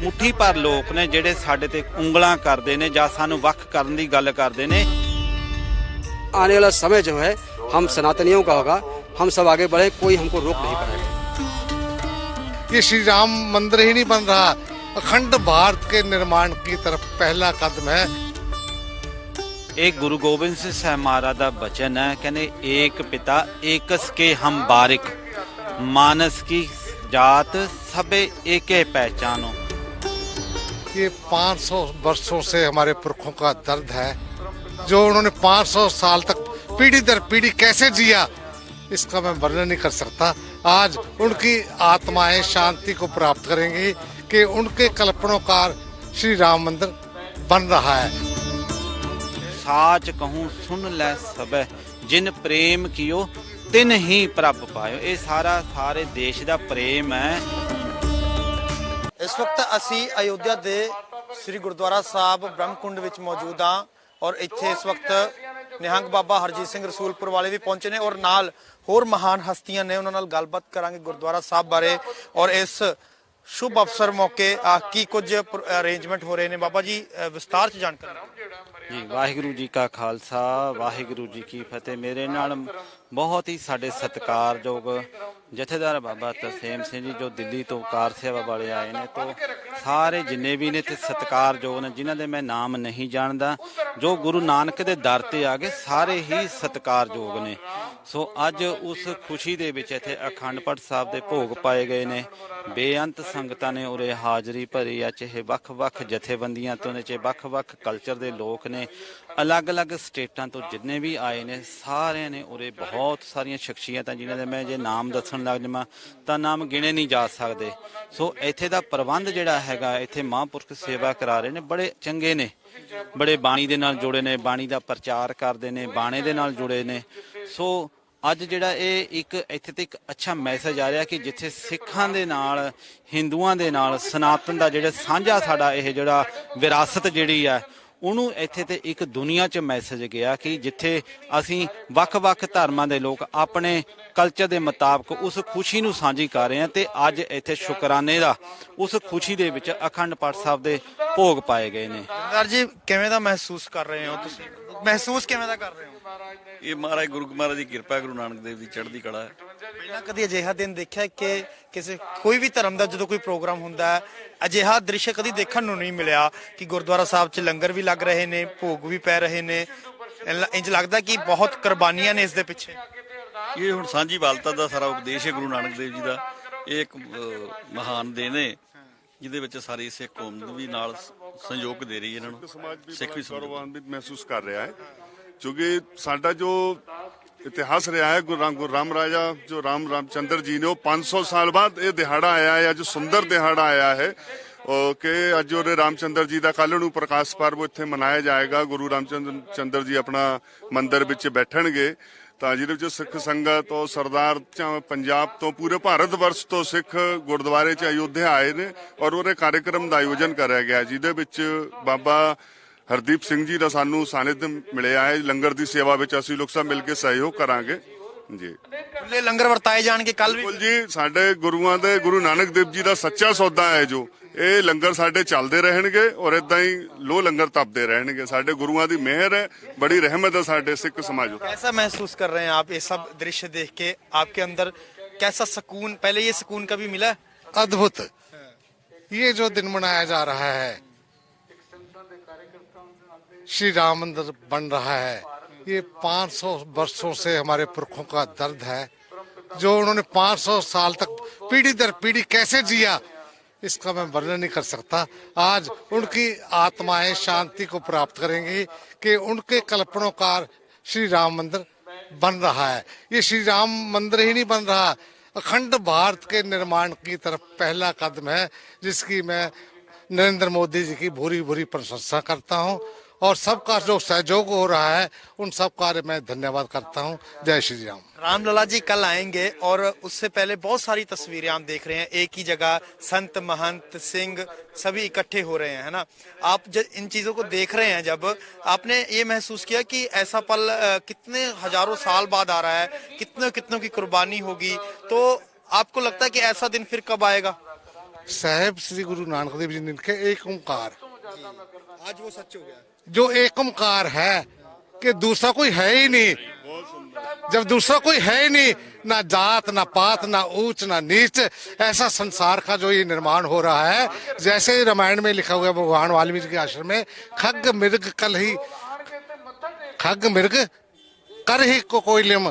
ਮੁੱਠੀ ਭਰ ਲੋਕ ਨੇ ਜਿਹੜੇ ਸਾਡੇ ਤੇ ਉਂਗਲਾਂ ਕਰਦੇ ਨੇ ਜਾਂ ਸਾਨੂੰ ਵੱਖ ਕਰਨ ਦੀ ਗੱਲ ਕਰਦੇ ਨੇ आने वाला समय जो है हम सनातनियों का होगा हम सब आगे बढ़े कोई हमको रोक नहीं पाएगा ये श्री राम मंदिर ही नहीं बन रहा अखंड भारत के निर्माण की तरफ पहला कदम है ਇਹ ਗੁਰੂ ਗੋਬਿੰਦ ਸਿੰਘ ਸਾਹਿਬ ਮਹਾਰਾਜ ਦਾ ਬਚਨ ਹੈ ਕਹਿੰਦੇ ਏਕ ਪਿਤਾ ਏਕਸ ਕੇ ਹਮ ਬਾਰਿਕ ਮਾਨਸ ਕੀ ਜਾਤ ਸਭੇ ਏਕੇ ਪਹਿਚਾਨੋ ये 500 वर्षों से हमारे पुरखों का दर्द है, जो उन्होंने 500 साल तक पीढ़ी दर पीढ़ी कैसे जिया, इसका मैं वर्णन नहीं कर सकता। आज उनकी आत्माएँ शांति को प्राप्त करेंगी कि उनके कल्पनोकार श्री राम मंदिर बन रहा है। साच कहूँ, सुन ले सब जिन प्रेम कियो तिन ही प्रभ पायो। ये सारा सारे देश का प्रेम है। ਇਸ ਵਕਤ ਅਸੀਂ ਅਯੋਧਿਆ ਦੇ ਸ੍ਰੀ ਗੁਰਦੁਆਰਾ ਸਾਹਿਬ ਬ੍ਰਹਮਕੁੰਡ ਵਿੱਚ ਮੌਜੂਦ ਹਾਂ ਔਰ ਇੱਥੇ ਇਸ ਵਕਤ ਨਿਹੰਗ ਬਾਬਾ ਹਰਜੀਤ ਸਿੰਘ ਰਸੂਲਪੁਰ ਵਾਲੇ ਵੀ ਪਹੁੰਚੇ ਨੇ ਔਰ ਨਾਲ ਹੋਰ ਮਹਾਨ ਹਸਤੀਆਂ ਨੇ ਉਹਨਾਂ ਨਾਲ ਗੱਲਬਾਤ ਕਰਾਂਗੇ ਗੁਰਦੁਆਰਾ ਸਾਹਿਬ ਬਾਰੇ ਔਰ ਇਸ ਸ਼ੁਭ ਅਵਸਰ ਮੌਕੇ ਆ ਕੀ ਕੁਝ ਅਰੇਂਜਮੈਂਟ ਹੋ ਰਹੇ ਨੇ ਬਾਬਾ ਜੀ ਅ, ਵਿਸਤਾਰ ਚ ਜਾਣਕਾਰੀ ਜੀ ਵਾਹਿਗੁਰੂ ਜੀ ਕਾ ਖਾਲਸਾ ਵਾਹਿਗੁਰੂ ਜੀ ਕੀ ਫਤਿਹ। ਮੇਰੇ ਨਾਲ ਬਹੁਤ ਹੀ ਸਾਡੇ ਸਤਿਕਾਰਯੋਗ ਜਥੇਦਾਰ ਬਾਬਾ ਤਰਸੇਮ ਸਿੰਘ ਜੀ ਜੋ ਦਿੱਲੀ ਤੋਂ ਕਾਰ ਸੇਵਾ ਵਾਲੇ ਆਏ ਨੇ ਤੋਂ ਸਾਰੇ ਜਿੰਨੇ ਵੀ ਨੇ ਤੇ ਸਤਿਕਾਰਯੋਗ ਨੇ, ਜਿਨ੍ਹਾਂ ਦੇ ਮੈਂ ਨਾਮ ਨਹੀਂ ਜਾਣਦਾ, ਜੋ ਗੁਰੂ ਨਾਨਕ ਦੇ ਦਰ ਤੇ ਆ ਗਏ, ਸਾਰੇ ਹੀ ਸਤਿਕਾਰਯੋਗ ਨੇ। ਸੋ ਅੱਜ ਉਸ ਖੁਸ਼ੀ ਦੇ ਵਿੱਚ ਇੱਥੇ ਅਖੰਡ ਪਾਠ ਸਾਹਿਬ ਦੇ ਭੋਗ ਪਾਏ ਗਏ ਨੇ। ਬੇਅੰਤ ਸੰਗਤਾਂ ਨੇ ਉਰੇ ਹਾਜ਼ਰੀ ਭਰੀ ਆ, ਚਾਹੇ ਵੱਖ-ਵੱਖ ਜਥੇਬੰਦੀਆਂ ਤੋਂ ਨੇ, ਚਾਹੇ ਵੱਖ-ਵੱਖ ਕਲਚਰ ਦੇ ਲੋਕ ਨੇ। ਅਲੱਗ-ਅਲੱਗ ਸਟੇਟਾਂ ਤੋਂ ਜਿੰਨੇ ਵੀ ਆਏ ਨੇ, ਸਾਰਿਆਂ ਨੇ ਉਰੇ ਬਹੁਤ ਸਾਰੀਆਂ ਸ਼ਖਸੀਅਤਾਂ ਜਿਨ੍ਹਾਂ ਦੇ ਮੈਂ ਜੇ ਨਾਮ ਦੱਸਣ ਲੱਗ ਜਾਵਾਂ, ਤਾਂ ਨਾਮ ਗਿਣੇ ਨਹੀਂ ਜਾ ਸਕਦੇ। ਸੋ ਇੱਥੇ ਦਾ ਪ੍ਰਬੰਧ ਜਿਹੜਾ ਹੈਗਾ, ਇੱਥੇ ਮਹਾਂਪੁਰਖ ਸੇਵਾ ਕਰਾ ਰਹੇ ਨੇ, ਬੜੇ ਚੰਗੇ ਨੇ। ਬੜੇ ਬਾਣੀ ਦੇ ਨਾਲ ਜੁੜੇ ਨੇ, ਬਾਣੀ ਦਾ ਪ੍ਰਚਾਰ ਕਰਦੇ ਨੇ, ਬਾਣੇ ਦੇ ਨਾਲ ਜੁੜੇ ਨੇ। ਸੋ ਅੱਜ ਜਿਹੜਾ ਇਹ ਇੱਕ, ਇੱਥੇ ਤੇ ਇੱਕ ਅੱਛਾ ਮੈਸੇਜ ਆ ਰਿਹਾ ਕਿ ਜਿੱਥੇ ਸਿੱਖਾਂ ਦੇ ਨਾਲ, ਹਿੰਦੂਆਂ ਦੇ ਨਾਲ, ਸਨਾਤਨ ਦਾ ਜਿਹੜਾ ਸਾਂਝਾ ਸਾਡਾ ਇਹ ਜਿਹੜਾ ਵਿਰਾਸਤ ਜਿਹੜੀ ਆ ਉਹਨੂੰ ਇੱਥੇ ਤੇ ਇੱਕ ਦੁਨੀਆ 'ਚ ਮੈਸੇਜ ਗਿਆ ਕਿ ਜਿੱਥੇ ਅਸੀਂ ਵੱਖ-ਵੱਖ ਧਰਮਾਂ ਦੇ ਲੋਕ ਆਪਣੇ ਕਲਚਰ ਦੇ ਮੁਤਾਬਕ ਉਸ ਖੁਸ਼ੀ ਨੂੰ ਸਾਂਝੀ ਕਰ ਰਹੇ ਹਾਂ ਤੇ ਅੱਜ ਇੱਥੇ ਸ਼ੁਕਰਾਨੇ ਦਾ ਉਸ ਖੁਸ਼ੀ ਦੇ ਵਿੱਚ ਅਖੰਡ ਪਾਠ ਸਾਹਿਬ ਦੇ ਭੋਗ ਪਾਏ ਗਏ ਨੇ। ਜਥੇਦਾਰ ਜੀ ਕਿਵੇਂ ਦਾ ਮਹਿਸੂਸ ਕਰ ਰਹੇ ਹੋ ਤੁਸੀਂ? ਮਹਿਸੂਸ ਕਿਵੇਂ ਦਾ ਕਰ ਰਹੇ ਹੋ? ਇਹ ਮਹਾਰਾਜ ਗੁਰੂ ਮਹਾਰਾਜ ਦੀ ਕਿਰਪਾ ਗੁਰੂ ਨਾਨਕ ਦੇਵ ਦੀ ਚੜ੍ਹਦੀ ਕਲਾ ਹੈ। ਪਹਿਲਾਂ ਕਦੀ ਅਜਿਹਾ ਦਿਨ ਦੇਖਿਆ ਕਿ ਕਿਸੇ ਕੋਈ ਵੀ ਧਰਮ ਦਾ ਜਦੋਂ ਕੋਈ ਪ੍ਰੋਗਰਾਮ ਹੁੰਦਾ ਅਜਿਹਾ ਦ੍ਰਿਸ਼ ਕਦੀ ਦੇਖਣ ਨੂੰ ਨਹੀਂ ਮਿਲਿਆ ਕਿ ਗੁਰਦੁਆਰਾ ਸਾਹਿਬ 'ਚ ਲੰਗਰ ਵੀ ਲੱਗ ਰਹੇ ਨੇ ਭੋਗ ਵੀ ਪੈ ਰਹੇ ਨੇ। ਇੰਜ ਲੱਗਦਾ ਕਿ ਬਹੁਤ ਕੁਰਬਾਨੀਆਂ ਨੇ ਇਸ ਦੇ ਪਿੱਛੇ। ਇਹ ਹੁਣ ਸਾਂਝੀ ਵਾਲਤਾ ਦਾ ਸਾਰਾ ਉਪਦੇਸ਼ ਹੈ ਗੁਰੂ ਨਾਨਕ ਦੇਵ ਜੀ ਦਾ। ਇਹ ਇੱਕ ਮਹਾਨ ਦੇਣ ਹੈ ਜਿਹਦੇ ਵਿੱਚ ਸਾਰੀ ਸਿੱਖ ਕੌਮ ਨੂੰ ਵੀ ਨਾਲ ਸੰਯੋਗ ਦੇ ਰਹੀ ਇਹਨਾਂ ਨੂੰ। ਸਿੱਖ ਵੀ ਸਰਵਾਨਵਿਤ ਮਹਿਸੂਸ ਕਰ ਰਿਹਾ ਹੈ ਕਿਉਂਕਿ ਸਾਡਾ ਜੋ ਇਤਿਹਾਸ ਰਿਹਾ ਹੈ, ਗੁਰੂ ਰਾਮ ਗੁਰੂ ਰਾਮ ਰਾਜਾ, ਜੋ ਰਾਮ ਰਾਮਚੰਦਰ ਜੀ ਨੇ, ਉਹ 500 ਸਾਲ ਬਾਅਦ ਇਹ ਦਿਹਾੜਾ ਆਇਆ ਹੈ, ਅੱਜ ਸੁੰਦਰ ਦਿਹਾੜਾ ਆਇਆ ਹੈ। ਉਹ ਕਿ ਅੱਜ ਉਹਦੇ ਰਾਮਚੰਦਰ ਜੀ ਦਾ ਕੱਲ੍ਹ ਨੂੰ ਪ੍ਰਕਾਸ਼ ਪਰਬ ਇੱਥੇ ਮਨਾਇਆ ਜਾਏਗਾ। ਗੁਰੂ ਰਾਮਚੰਦਰ ਚੰਦਰ ਜੀ ਆਪਣਾ ਮੰਦਿਰ ਵਿੱਚ ਬੈਠਣਗੇ। ਤਾਂ ਜਿਹਦੇ ਵਿੱਚ ਸਿੱਖ ਸੰਗਤ ਉਹ ਸਰਦਾਰ ਚਾਹੇ ਪੰਜਾਬ ਤੋਂ ਪੂਰੇ ਭਾਰਤ ਵਰਸ਼ ਤੋਂ ਸਿੱਖ ਗੁਰਦੁਆਰੇ ਚ ਅਯੋਧਿਆ ਆਏ ਨੇ ਔਰ ਉਹਦੇ ਕਾਰਜਕ੍ਰਮ ਦਾ ਆਯੋਜਨ ਕਰਿਆ ਗਿਆ ਜਿਹਦੇ ਵਿੱਚ ਬਾਬਾ ਹਰਦੀਪ ਸਿੰਘ ਜੀ ਦਾ ਸਾਨੂੰ ਸਾਨਿਧ ਮਿਲਿਆ ਹੈ ਲੰਗਰ ਦੀ ਸੇਵਾ ਵਿੱਚ ਅਸੀਂ ਲੋਕ ਸਭ ਮਿਲ ਕੇ ਸਹਿਯੋਗ ਕਰਾਂਗੇ ਜੀ ਖੁੱਲੇ ਲੰਗਰ ਵਰਤਾਏ ਜਾਣਗੇ ਕੱਲ ਵੀ ਬਿਲਕੁਲ ਜੀ ਸਾਡੇ ਗੁਰੂਆਂ ਦੇ ਗੁਰੂ ਨਾਨਕ ਦੇਵ ਜੀ ਦਾ ਸੱਚਾ ਸੌਦਾ ਹੈ ਜੋ ਇਹ ਲੰਗਰ ਸਾਡੇ ਚੱਲਦੇ ਰਹਿਣਗੇ ਔਰ ਇਦਾਂ ਹੀ ਲੋ ਲੰਗਰ ਤਪਦੇ ਰਹਿਣਗੇ ਸਾਡੇ ਗੁਰੂਆਂ ਦੀ ਮਿਹਰ ਹੈ ਬੜੀ ਰਹਿਮਤ ਹੈ ਸਾਡੇ ਸਿੱਖ ਸਮਾਜ ਉੱਤੇ कैसा महसूस कर रहे हैं आप ये सब दृश्य देख के आपके अंदर कैसा सुकून पहले ये सुकून कभी मिला अद्भुत ये जो दिन मनाया जा रहा है श्री राम मंदिर बन रहा है। ये 500 वर्षों से हमारे पुरखों का दर्द है, जो उन्होंने 500 साल तक पीढ़ी दर पीढ़ी कैसे जिया, इसका मैं वर्णन नहीं कर सकता। आज उनकी आत्माएँ शांति को प्राप्त करेंगी कि उनके कल्पनोकार श्री राम मंदिर बन रहा है। ये श्री राम मंदिर ही नहीं बन रहा, अखंड भारत के निर्माण की तरफ़ पहला कदम है, जिसकी मैं नरेंद्र मोदी जी की भूरी भूरी प्रशंसा करता हूँ। और सबका जो सहयोग हो रहा है उन सब कार्य मैं धन्यवाद करता हूँ। जय श्री राम। रामलला जी कल आएँगे और उससे पहले बहुत सारी तस्वीरें हम देख रहे हैं। एक ही जगह संत महंत सिंह सभी इकट्ठे हो रहे हैं है ना? आप जब इन चीज़ों को देख रहे हैं जब आपने ये महसूस किया कि ऐसा पल कितने हज़ारों साल बाद आ रहा है कितने कितनों की कुर्बानी होगी तो आपको लगता है कि ऐसा दिन फिर कब आएगा? साहेब श्री गुरु नानक देव जी ने एक ओंकार। आज वो सच हो गया। जो एकमकार है कि दूसरा कोई है ही नहीं। जब दूसरा कोई है ही नहीं ना जात ना पात ना ऊंच ना नीच ऐसा संसार का जो ये निर्माण हो रहा है जैसे रामायण में लिखा हुआ भगवान वाल्मीकि के आश्रम में खग मृग कल ही खग मृग कर ही को कोई लिम।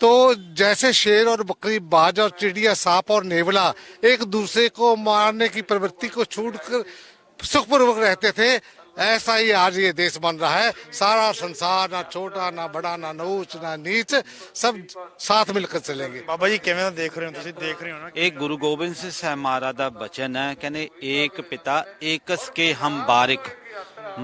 तो जैसे शेर और बकरी बाज और चिड़िया सांप और नेवला एक दूसरे को मारने की प्रवृत्ति को छूट कर सुखपूर्वक रहते थे ऐसा ही आज ये देश बन रहा है सारा संसार ना छोटा ना बड़ा ना ऊंच ना नीच सब साथ मिलकर चलेंगे ਬਾਬਾ ਜੀ ਕਿਵੇਂ ਦਾ ਦੇਖ ਰਹੇ ਹੋ ਤੁਸੀਂ ਦੇਖ ਰਹੇ ਹੋ ਨਾ ਇਹ ਗੁਰੂ ਗੋਬਿੰਦ ਸਿੰਘ ਸਾਹਿਬ ਮਹਾਰਾਜ ਦਾ ਬਚਨ ਹੈ ਕਹਿੰਦੇ ਏਕ ਪਿਤਾ ਏਕਸ ਕੇ ਹਮ ਬਾਰਿਕ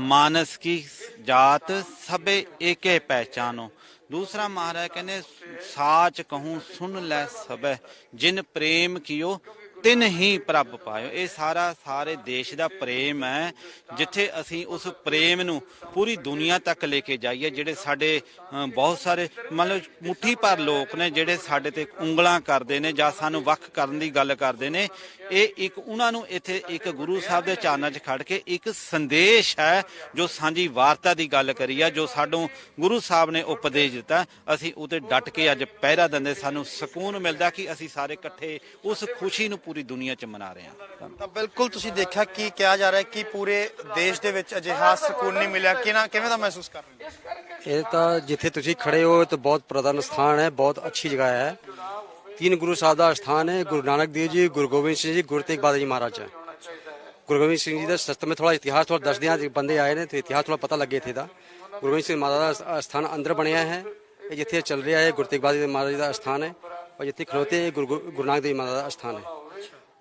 ਮਾਨਸ ਕੀ ਜਾਤ ਸਭੇ ਏਕੇ ਪਹਿਚਾਨੋ ਦੂਸਰਾ ਮਹਾਰਾਜ ਕਹਿੰਦੇ ਸਾਚ ਕਹੂੰ ਸੁਨ ਲੈ ਸਭੈ ਜਿਨ ਪ੍ਰੇਮ ਕੀਓ ਤਿੰਨ ਹੀ ਪ੍ਰਭ ਪਾਇਓ। ਇਹ ਸਾਰਾ ਸਾਰੇ ਦੇਸ਼ ਦਾ ਪ੍ਰੇਮ ਹੈ, ਜਿੱਥੇ ਅਸੀਂ ਉਸ ਪ੍ਰੇਮ ਨੂੰ ਪੂਰੀ ਦੁਨੀਆ ਤੱਕ ਲੈ ਕੇ ਜਾਈਏ, ਜਿਹੜੇ ਸਾਡੇ ਬਹੁਤ ਸਾਰੇ ਮੰਨ ਲਓ ਮੁੱਠੀ ਭਰ ਲੋਕ ਨੇ, ਜਿਹੜੇ ਸਾਡੇ ਤੇ ਉਂਗਲਾਂ ਕਰਦੇ ਨੇ ਜਾਂ ਸਾਨੂੰ ਵੱਖ ਕਰਨ ਦੀ ਗੱਲ ਕਰਦੇ ਨੇ, ਇਹ ਇੱਕ ਉਹਨਾਂ ਨੂੰ ਇੱਥੇ ਇੱਕ ਗੁਰੂ ਸਾਹਿਬ ਦੇ ਚਾਨਾਂ 'ਚ ਖੜ ਕੇ ਇੱਕ ਸੰਦੇਸ਼ ਹੈ, ਜੋ ਸਾਂਝੀ ਵਾਰਤਾ ਦੀ ਗੱਲ ਕਰੀ ਆ, ਜੋ ਸਾਨੂੰ ਗੁਰੂ ਸਾਹਿਬ ਨੇ ਉਪਦੇਸ਼ ਦਿੱਤਾ। ਅਸੀਂ ਉਹਤੇ ਡਟ ਕੇ ਅੱਜ ਪਹਿਰਾ ਦਿੰਦੇ, ਸਾਨੂੰ ਸਕੂਨ ਮਿਲਦਾ ਕਿ ਅਸੀਂ ਸਾਰੇ ਇਕੱਠੇ ਉਸ ਖੁਸ਼ੀ ਨੂੰ ਪੂਰੀ ਦੁਨੀਆ 'ਚ ਮਨਾ ਰਹੇ ਹਾਂ। ਤਾਂ ਬਿਲਕੁਲ ਤੁਸੀਂ ਦੇਖਿਆ ਕੀ ਕਿਹਾ ਜਾ ਰਿਹਾ ਕਿ ਪੂਰੇ ਦੇਸ਼ ਦੇ ਵਿੱਚ ਅਜਿਹਾ ਸਕੂਨ ਨਹੀਂ ਮਿਲਿਆ। ਕਿਨਾਂ ਕਿਵੇਂ ਦਾ ਮਹਿਸੂਸ ਕਰ ਰਹੇ ਇਹ ਤਾਂ ਜਿੱਥੇ ਤੁਸੀਂ ਖੜੇ ਹੋ ਤਾਂ ਬਹੁਤ ਪ੍ਰਧਾਨ ਸਥਾਨ ਹੈ ਬਹੁਤ ਅੱਛੀ ਜਗ੍ਹਾ ਹੈ। ਤਿੰਨ ਗੁਰੂ ਸਾਹਿਬ ਦਾ ਸਥਾਨ ਹੈ ਗੁਰੂ ਨਾਨਕ ਦੇਵ ਜੀ ਗੁਰੂ ਗੋਬਿੰਦ ਸਿੰਘ ਜੀ ਗੁਰੂ ਤੇਗ ਬਹਾਦਰ ਜੀ ਮਹਾਰਾਜ ਹੈ ਗੁਰੂ ਗੋਬਿੰਦ ਸਿੰਘ ਜੀ ਦਾ ਸਤਿ ਸਸਤਮ ਥੋੜਾ ਇਤਿਹਾਸ ਥੋੜਾ ਦੱਸਦੇ ਆ ਬੰਦੇ ਆਏ ਨੇ ਤੇ ਇਤਿਹਾਸ ਥੋੜਾ ਪਤਾ ਲੱਗੇ ਥੇ ਦਾ। ਗੁਰੂ ਗੋਬਿੰਦ ਸਿੰਘ ਮਹਾਰਾਜ ਦਾ ਸਥਾਨ ਅੰਦਰ ਬਣਿਆ ਹੈ। ਇਹ ਜਿੱਥੇ ਚੱਲ ਰਿਹਾ ਹੈ ਗੁਰੂ ਤੇਗ ਬਹਾਦਰ ਮਹਾਰਾਜ ਦਾ ਸਥਾਨ ਹੈ। ਔਰ ਜਿੱਥੇ ਖਲੋਤੇ ਗੁਰੂ ਨਾਨਕ ਦੇਵ ਮਹਾਰਾਜ ਦਾ ਸਥਾਨ ਹੈ।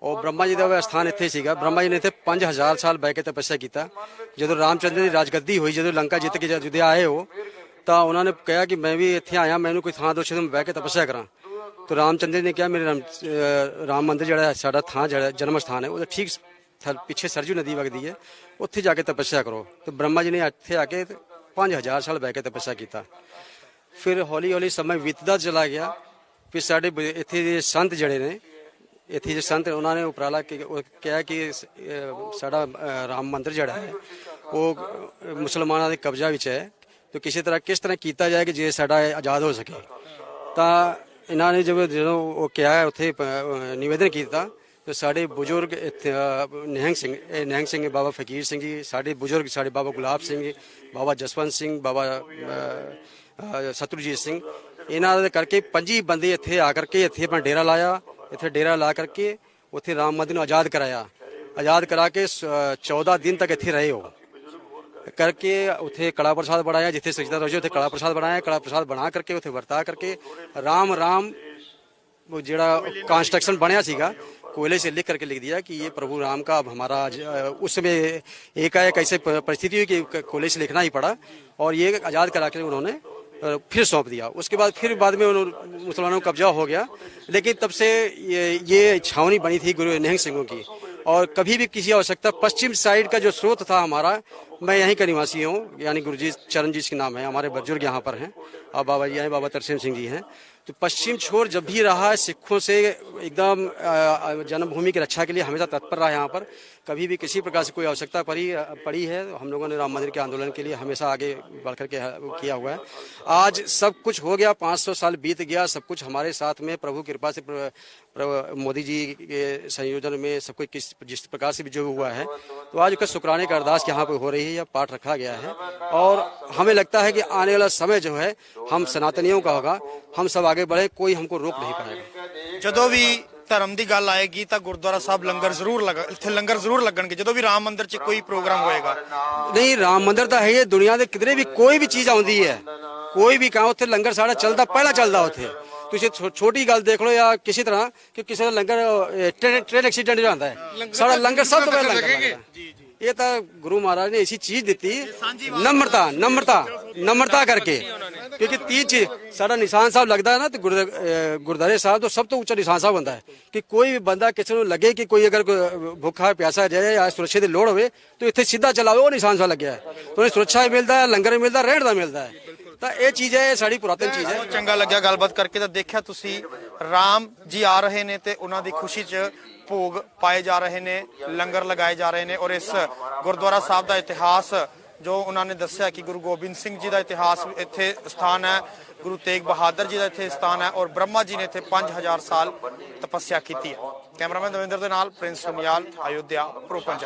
ਉਹ ਬ੍ਰਹਮਾ ਜੀ ਦਾ ਵੀ ਸਥਾਨ ਇੱਥੇ ਸੀਗਾ। ਬ੍ਰਹਮਾ ਜੀ ਨੇ ਇੱਥੇ 5000 ਸਾਲ ਬਹਿ ਕੇ ਤਪੱਸਿਆ ਕੀਤਾ। ਜਦੋਂ ਰਾਮਚੰਦਰ ਦੀ ਰਾਜਗੱਦੀ ਹੋਈ, ਜਦੋਂ ਲੰਕਾ ਜਿੱਤ ਕੇ ਜਦ ਆਏ ਹੋ ਤਾਂ ਉਹਨਾਂ ਨੇ ਕਿਹਾ ਕਿ ਮੈਂ ਵੀ ਇੱਥੇ ਆਇਆ ਮੈਨੂੰ ਕੋਈ ਥਾਂ ਦੋ ਛੇ ਮੈਂ ਬਹਿ ਕੇ ਤਪੱਸਿਆ ਕਰਾਂ। ਤਾਂ ਰਾਮਚੰਦਰ ਨੇ ਕਿਹਾ, ਮੇਰੇ ਰਾਮ ਰਾਮ ਮੰਦਿਰ ਜਿਹੜਾ ਸਾਡਾ ਥਾਂ ਜਿਹੜਾ, ਜਨਮ ਸਥਾਨ ਹੈ, ਉਹਦਾ ਠੀਕ ਥਲ- ਪਿੱਛੇ ਸਰਜੂ ਨਦੀ ਵਗਦੀ ਹੈ। ਉੱਥੇ ਜਾ ਕੇ ਤਪੱਸਿਆ ਕਰੋ। ਤੇ ਬ੍ਰਹਮਾ ਜੀ ਨੇ ਇੱਥੇ ਆ ਕੇ 5000 ਸਾਲ ਬਹਿ ਕੇ ਤਪੱਸਿਆ ਕੀਤਾ। ਫਿਰ ਹੌਲੀ ਹੌਲੀ ਸਮਾਂ ਬੀਤਦਾ ਚਲਾ ਗਿਆ। ਫਿਰ ਸਾਡੇ ਇੱਥੇ ਦੇ ਸੰਤ ਜਿਹੜੇ ਨੇ ਇੱਥੇ ਦੇ ਸੰਤ ਉਹਨਾਂ ਨੇ ਉਪਰਾਲਾ ਕਿਹਾ ਕਿ ਸਾਡਾ ਰਾਮ ਮੰਦਿਰ ਜਿਹੜਾ ਹੈ ਉਹ ਮੁਸਲਮਾਨਾਂ ਦੇ ਕਬਜ਼ਾ ਵਿੱਚ ਹੈ। ਤੇ ਕਿਸੇ ਤਰ੍ਹਾਂ ਕਿਸ ਤਰ੍ਹਾਂ ਕੀਤਾ ਜਾਏ ਕਿ ਜੇ ਸਾਡਾ ਇਹ ਆਜ਼ਾਦ ਹੋ ਸਕੇ। ਤਾਂ ਇਹਨਾਂ ਨੇ ਜਦੋਂ ਜਦੋਂ ਉਹ ਕਿਹਾ ਉੱਥੇ ਨਿਵੇਦਨ ਕੀਤਾ ਤੇ ਸਾਡੇ ਬਜ਼ੁਰਗ ਇੱਥੇ ਨਿਹੰਗ ਸਿੰਘ ਇਹ ਨਿਹੰਗ ਸਿੰਘ ਬਾਬਾ ਫਕੀਰ ਸਿੰਘ ਜੀ ਸਾਡੇ ਬਜ਼ੁਰਗ ਸਾਡੇ ਬਾਬਾ ਗੁਲਾਬ ਸਿੰਘ ਜੀ ਬਾਬਾ ਜਸਵੰਤ ਸਿੰਘ ਬਾਬਾ ਅਹ, ਸਿੰਘ ਇਹਨਾਂ ਦੇ ਕਰਕੇ 25 ਬੰਦੇ ਇੱਥੇ ਆ ਕਰਕੇ ਇੱਥੇ ਆਪਣਾ ਡੇਰਾ ਲਾਇਆ। ਇੱਥੇ ਡੇਰਾ ਲਾ ਕਰਕੇ ਉੱਥੇ ਰਾਮ ਮੰਦਿਰ ਨੂੰ ਆਜ਼ਾਦ ਕਰਾਇਆ ਆਜ਼ਾਦ ਕਰਾ ਕੇ ਸ- ਅਹ 14 ਦਿਨ ਤੱਕ ਇੱਥੇ ਰਹੇ ਹੋ ਕਰਕੇ ਉੱਥੇ ਕੜਾ ਪ੍ਰਸਾਦ ਬਣਾਇਆ ਜਿੱਥੇ ਸਜਦਾ ਰੋਜੇ ਉੱਥੇ ਕੜਾ ਪ੍ਰਸਾਦ ਬਣਾਇਆ ਕੜਾ ਪ੍ਰਸਾਦ ਬਣਾ ਕਰਕੇ ਉੱਥੇ ਵਰਤਾ ਕਰਕੇ ਰਾਮ ਰਾਮ वो ਜਿਹੜਾ कंस्ट्रक्शन ਬਣਿਆ ਸੀਗਾ कोयले से लिख करके लिख दिया कि ये प्रभु राम का अब हमारा आज, अ, उस समय एकाएक ऐसे प- परिस्थिति हुई कि कोयले से लिखना ही पड़ा और ये आज़ाद करा के उन्होंने अ, फिर सौंप दिया। उसके बाद फिर बाद में मुसलमानों का कब्जा हो गया। लेकिन तब से ये ये छावनी बनी थी गुरु निहंग सिंहों की। और कभी भी किसी आवश्यकता, पश्चिम साइड का जो स्रोत था हमारा, मैं यहीं का निवासी हूँ। यानी गुरुजी चरण जी के नाम है। हमारे बुज़ुर्ग यहाँ पर हैं। और बाबा जी हैं, बाबा तरसेम सिंह जी हैं। तो पश्चिम छोर जब भी रहा है, सिखों से एकदम जन्मभूमि की रक्षा के लिए हमेशा तत्पर रहा यहाँ पर। कभी भी किसी प्रकार से कोई आवश्यकता पड़ी पड़ी है, हम लोगों ने राम मंदिर के आंदोलन के लिए हमेशा आगे बढ़ करके किया हुआ है। आज सब कुछ हो गया 500 साल बीत गया, सब कुछ हमारे साथ में, प्रभु कृपा से मोदी जी के संयोजन में सब कुछ किस, जिस प्रकार से भी जो हुआ है। तो आज उसका शुक्राने का अरदास यहाँ पर हो रही है या पाठ रखा गया है। और हमें लगता है कि आने वाला समय जो है, हम सनातनियों का होगा, हम सब आगे बढ़े कोई हमको रोक नहीं पाएगा ਜਦੋਂ ਵੀ ਧਰਮ ਦੀ ਗੱਲ ਆਏਗੀ ਤਾਂ ਗੁਰਦੁਆਰਾ ਸਾਹਿਬ ਲੰਗਰ ਜ਼ਰੂਰ ਲਗਾ ਇੱਥੇ ਲੰਗਰ ਜ਼ਰੂਰ ਲੱਗਣਗੇ ਜਦੋਂ ਵੀ ਰਾਮ ਮੰਦਿਰ 'ਚ ਕੋਈ ਪ੍ਰੋਗਰਾਮ ਹੋਏਗਾ ਨਹੀਂ ਰਾਮ ਮੰਦਿਰ ਤਾਂ ਹੈ ਹੀ ਹੈ, ਦੁਨੀਆ ਦੇ ਕਿਧਰੇ ਵੀ ਕੋਈ ਵੀ ਚੀਜ਼ ਆਉਂਦੀ ਹੈ ਕੋਈ ਵੀ ਕਹਾਂ ਉੱਥੇ ਲੰਗਰ ਸਾਡਾ ਚੱਲਦਾ ਪਹਿਲਾਂ ਚੱਲਦਾ ਉੱਥੇ ਤੁਸੀਂ ਛੋ- ਛੋਟੀ ਗੱਲ ਦੇਖ ਲਓ ਜਾਂ ਕਿਸੇ ਤਰ੍ਹਾਂ ਕਿ ਕਿਸੇ ਦਾ ਲੰਗਰ ਅਹ, ਟ੍ਰੇਨ ਟ੍ਰੇਨ ਐਕਸੀਡੈਂਟ ਹੋ ਜਾਂਦਾ ਹੈ ਸਾਡਾ ਲੰਗਰ ਸਭ ਤੋਂ ਪਹਿਲਾਂ ਲੰਗਰ ਲੱਗਦਾ ਹੈ। ਇਹ ਤਾਂ ਗੁਰੂ ਮਹਾਰਾਜ ਨੇ ਐਸੀ ਚੀਜ਼ ਦਿੱਤੀ ਨਮਰਤਾ ਨਮਰਤਾ ਨਮਰਤਾ ਕਰਕੇ। ਕਿਉਂਕਿ ਤੀ ਚੀਜ਼ ਸਾਡਾ ਨਿਸ਼ਾਨ ਸਾਹਿਬ ਲੱਗਦਾ ਹੈ ਨਾ ਤੇ ਗੁਰਦ- ਅਹ, ਗੁਰਦੁਆਰੇ ਸਾਹਿਬ ਤੋਂ ਸਭ ਤੋਂ ਉੱਚਾ ਨਿਸ਼ਾਨ ਸਾਹਿਬ ਹੁੰਦਾ ਹੈ ਕਿ ਕੋਈ ਵੀ ਬੰਦਾ ਕਿਸੇ ਨੂੰ ਲੱਗੇ ਕਿ ਕੋਈ ਅਗਰ ਭੁੱਖਾ ਪਿਆਸਾ ਜਾਏ ਜਾਂ ਸੁਰੱਖਿਆ ਦੀ ਲੋੜ ਹੋਵੇ ਤਾਂ ਇੱਥੇ ਸਿੱਧਾ ਚਲਾਵੇ ਉਹ ਨਿਸ਼ਾਨ ਸਾਹਿਬ ਲੱਗਿਆ ਹੈ। ਤਾਂ ਉਹਨੂੰ ਸੁਰੱਖਿਆ ਮਿਲਦਾ ਹੈ ਲੰਗਰ ਮਿਲਦਾ ਰਹਿਣ ਦਾ ਮਿਲਦਾ ਹੈ। ਤਾਂ ਇਹ ਚੀਜ਼ ਹੈ, ਇਹ ਸਾਡੀ ਪੁਰਾਤਨ ਚੀਜ਼ ਹੈ। ਚੰਗਾ ਲੱਗਿਆ ਗੱਲਬਾਤ ਕਰਕੇ ਤਾਂ ਦੇਖਿਆ ਤੁਸੀਂ, ਰਾਮ ਜੀ ਆ ਰਹੇ ਨੇ ਤੇ ਉਹਨਾਂ ਦੀ ਖੁਸ਼ੀ 'ਚ ਭੋਗ ਪਾਏ ਜਾ ਰਹੇ ਨੇ, ਲੰਗਰ ਲਗਾਏ ਜਾ ਰਹੇ ਨੇ ਔਰ ਇਸ ਗੁਰਦੁਆਰਾ ਸਾਹਿਬ ਦਾ ਇਤਿਹਾਸ ਜੋ ਉਹਨਾਂ ਨੇ ਦੱਸਿਆ ਕਿ ਗੁਰੂ ਗੋਬਿੰਦ ਸਿੰਘ ਜੀ ਦਾ ਇਤਿਹਾਸ ਇੱਥੇ ਸਥਾਨ ਹੈ, ਗੁਰੂ ਤੇਗ ਬਹਾਦਰ ਜੀ ਦਾ ਇੱਥੇ ਸਥਾਨ ਹੈ ਔਰ ਬ੍ਰਹਮਾ ਜੀ ਨੇ ਇੱਥੇ 5000 ਸਾਲ ਤਪੱਸਿਆ ਕੀਤੀ ਹੈ। ਕੈਮਰਾਮੈਨ ਦਵਿੰਦਰ ਦੇ ਨਾਲ ਪ੍ਰਿੰਸ ਸੁਨਿਆਲ ਅਯੁੱਧਿਆ, ਪ੍ਰੋ ਪੰਜਾਬ।